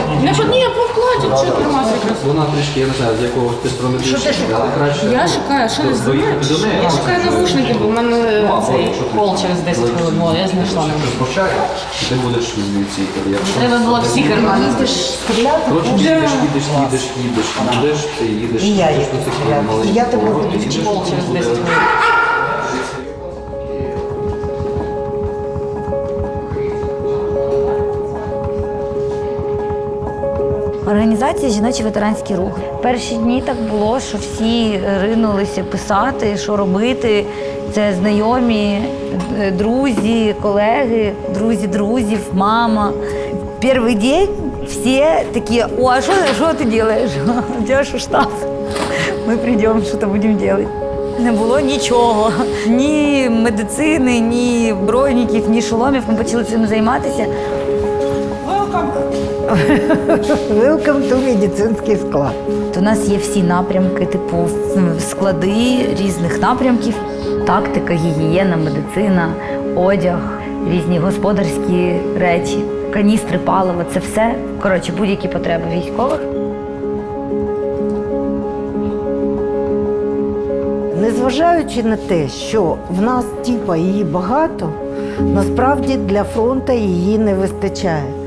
орієнтир. Не що ні, поплатять, що тримати якраз. Вона трішки, я не знаю, з якого ти сторони Що ти шукаєш? але краще. Я шукаю, що не знаєш? Я шукаю навушники, бо в мене цей кол через 10 хвилин, було, я знайшла не Розпочає, ти будеш звідси. Якщо Треба було всі кармани. Коротше, їдеш, їдеш, їдеш, їдеш, їдеш, ти їдеш. І я їду стріляти. Я тебе буду через 10 хвилин. Організація Жіночий ветеранський рух. Перші дні так було, що всі ринулися писати, що робити. Це знайомі, е, друзі, колеги, друзі друзів, мама. Перший день всі такі, о, а що, що ти робиш? У штаб? Ми прийдемо, що то будемо робити. Не було нічого, ні медицини, ні броніків, ні шоломів. Ми почали цим займатися. Welcome to медицинський склад. У нас є всі напрямки, типу склади різних напрямків, тактика, гігієна, медицина, одяг, різні господарські речі, каністри палива це все. Коротше, будь-які потреби військових. Незважаючи на те, що в нас типа її багато, насправді для фронту її не вистачає.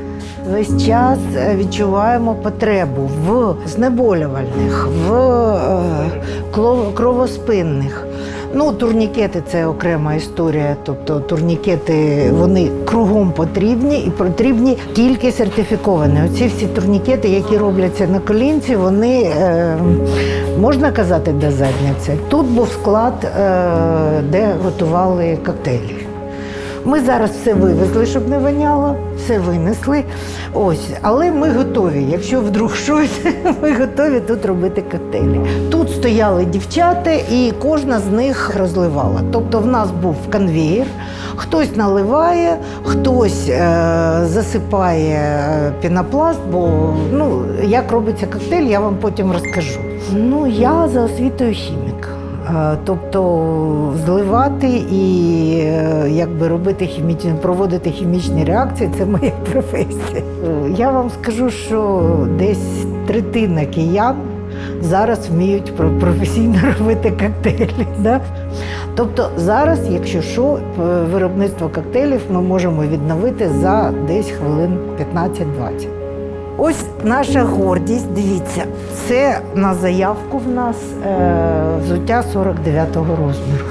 Весь час е, відчуваємо потребу в знеболювальних, в е, кровоспинних. Ну, турнікети це окрема історія. Тобто турнікети вони кругом потрібні і потрібні тільки сертифіковані. Оці всі турнікети, які робляться на колінці, вони е, можна казати до задниці. Тут був склад, е, де готували коктейлі. Ми зараз все вивезли, щоб не воняло, все винесли. Ось, але ми готові. Якщо вдруг щось, ми готові тут робити коктейлі. Тут стояли дівчата, і кожна з них розливала. Тобто, в нас був конвеєр, хтось наливає, хтось е, засипає е, пінопласт, бо ну, як робиться коктейль, я вам потім розкажу. Ну, я за освітою хімік. Е, Тобто зливати і е, якби робити хімічні, проводити хімічні реакції це моя професія. Е, Я вам скажу, що десь третина киян зараз вміють професійно робити коктейлі. Да? Тобто зараз, якщо що, виробництво коктейлів ми можемо відновити за десь хвилин 15-20. Ось наша гордість, дивіться, це на заявку в нас е, взуття 49-го розміру.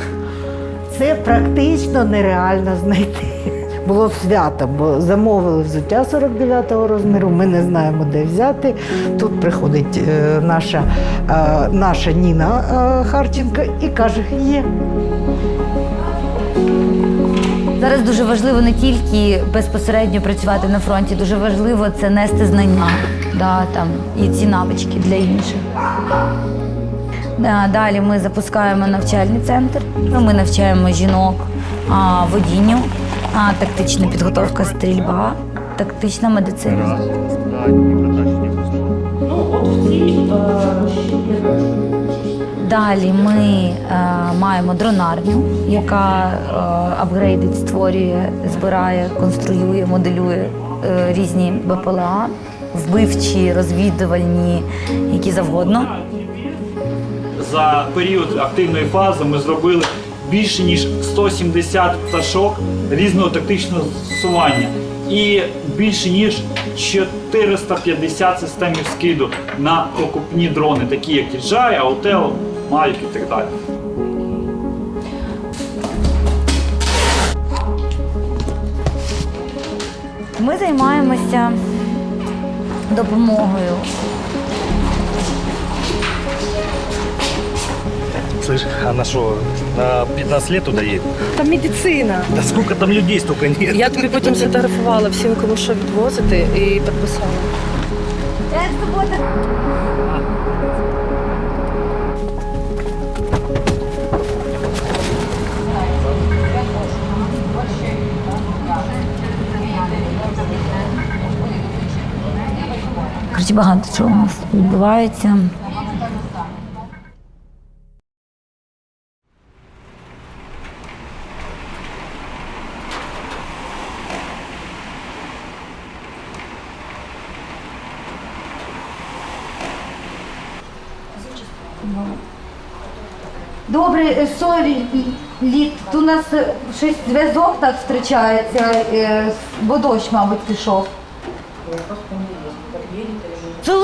Це практично нереально знайти. Було свято, бо замовили взуття 49-го розміру, ми не знаємо, де взяти. Тут приходить е, наша, е, наша Ніна е, Харченко і каже, є. Зараз дуже важливо не тільки безпосередньо працювати на фронті, дуже важливо це нести знання да, там, і ці навички для інших. Далі ми запускаємо навчальний центр. Ми навчаємо жінок а, водінню, тактична підготовка стрільба, тактична медицина. Далі ми е, маємо дронарню, яка е, апгрейдить, створює, збирає, конструює, моделює е, різні БПЛА, вбивчі, розвідувальні, які завгодно. За період активної фази ми зробили більше ніж 170 пташок різного тактичного застосування і більше ніж 450 системів скиду на окупні дрони, такі як DJI, Autel, Mavic і так далі. Ми займаємося допомогою. Слышь, а на что, на 15 лет туда едет? Там медицина. Да сколько там людей столько нет? Я тобі потім сфотографувала всім, кому що відвозити, і підписала. Коротше, багато чого у нас відбувається. Добре, е, сорі, літ. Тут у нас е, щось зв'язок так втрачається, е, бо дощ, мабуть, пішов.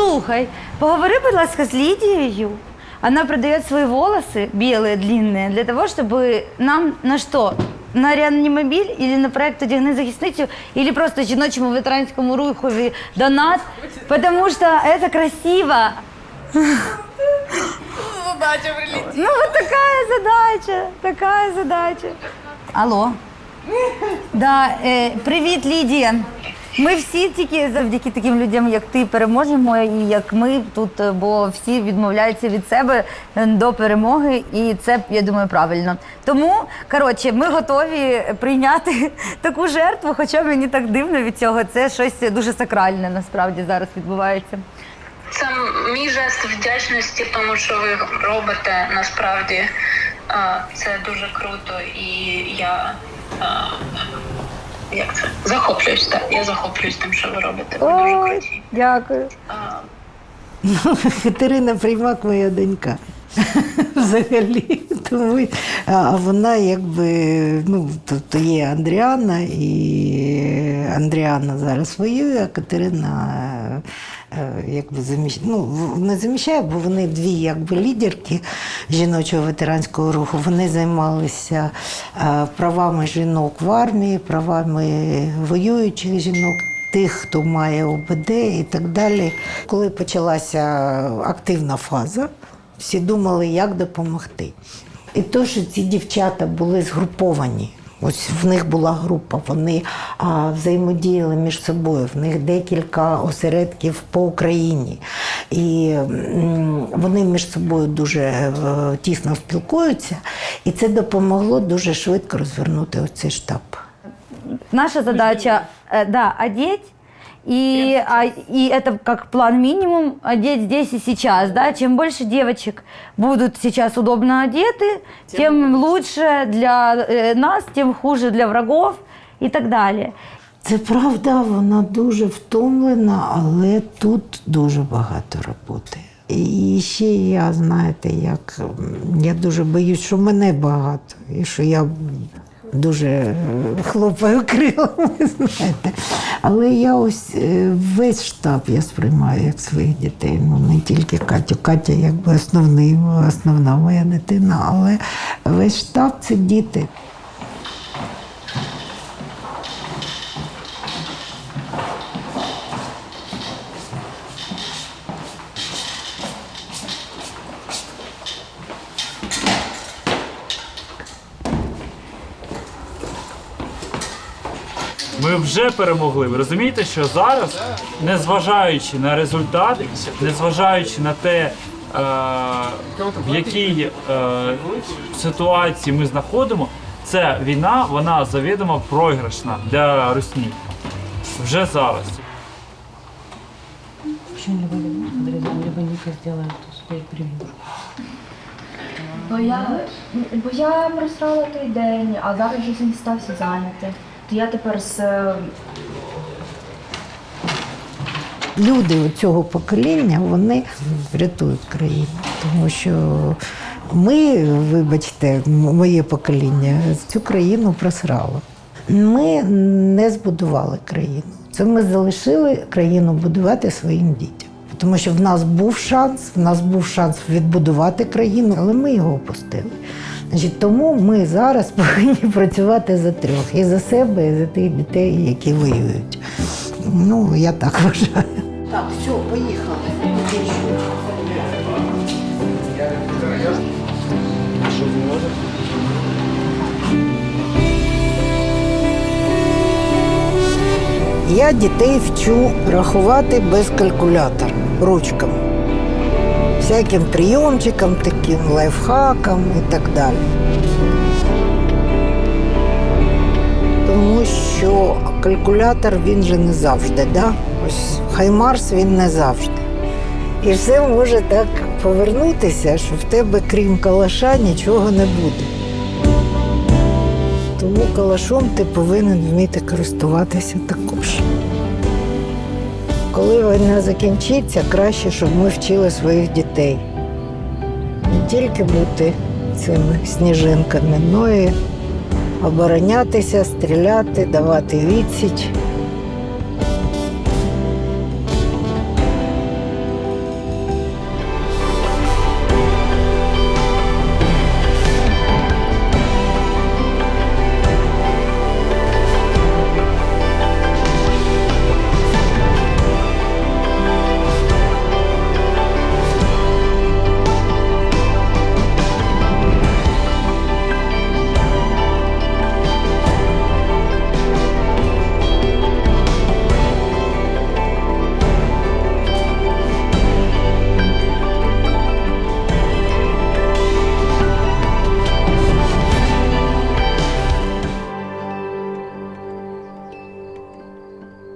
Слухай, поговори, будь ласка, с Лидией. Она продает свои волосы белые, длинные, для того, чтобы нам на что? На реанімобіль или на проект «Одягни захисницю» или просто жіночому ветеранському рухові донат, потому что это красиво. Ну, вот такая задача, такая задача. Алло. Да, е, привіт, Лідія. Ми всі тільки завдяки таким людям, як ти, переможемо, і як ми тут, е, бо всі відмовляються від себе е, до перемоги, і це, я думаю, правильно. Тому, коротше, ми готові прийняти таку жертву, хоча мені так дивно від цього. Це щось дуже сакральне насправді зараз відбувається. Це мій жест вдячності, тому що ви робите насправді. Це дуже круто, і я як це захоплююсь. Так, я захоплююсь тим, що ви робите. Ви дуже круті. дякую. А, Катерина Приймак моя донька. Взагалі. Тому а вона якби, ну, тобто є Андріана, і Андріана зараз воює, а Катерина е, якби заміщ... ну, не заміщає, бо вони дві якби лідерки жіночого ветеранського руху. Вони займалися е, правами жінок в армії, правами воюючих жінок тих, хто має ОБД і так далі. Коли почалася активна фаза, всі думали, як допомогти. І то, що ці дівчата були згруповані. Ось в них була група, вони а, взаємодіяли між собою. В них декілька осередків по Україні. І вони між собою дуже е, тісно спілкуються, і це допомогло дуже швидко розвернути оцей штаб. Наша задача, э, да, одеть. И, а, и это как план минимум одеть здесь и сейчас, да. Чем больше девочек будут сейчас удобно одеты, тем, лучше для э, нас, тем хуже для врагов и так далее. Це правда, вона дуже втомлена, але тут дуже багато роботи. І ще я, знаєте, як м, я дуже боюсь, що мене багато, і що я дуже е, хлопаю крилами, знаєте. Але я ось е, весь штаб я сприймаю як своїх дітей. Ну не тільки Катю. Катя якби основний, основна моя дитина, але весь штаб це діти. Ми вже перемогли. Ви розумієте, що зараз, незважаючи на результат, незважаючи на те, е, в якій е, ситуації ми знаходимо, ця війна вона завідомо програшна для Русні. Вже зараз. Либо Ника сделает свою превью. Бо я, бо я просрала той день, а зараз вже він стався зайнятий. То я тепер з е, люди цього покоління вони врятують країну. Тому що ми, вибачте, моє покоління цю країну просрало. Ми не збудували країну. Це ми залишили країну будувати своїм дітям. Тому що в нас був шанс, в нас був шанс відбудувати країну, але ми його опустили. Значить, тому ми зараз повинні працювати за трьох і за себе, і за тих дітей, які воюють. Ну, я так вважаю. Так, все, поїхали. Я дітей вчу рахувати без калькулятора, ручками. Всяким прийомчикам, таким лайфхакам і так далі. Тому що калькулятор він же не завжди, да? Ось Хаймарс він не завжди. І все може так повернутися, що в тебе, крім калаша, нічого не буде. Тому калашом ти повинен вміти користуватися також. Коли війна закінчиться, краще, щоб ми вчили своїх дітей. Не тільки бути цими сніжинками, але і оборонятися, стріляти, давати відсіч.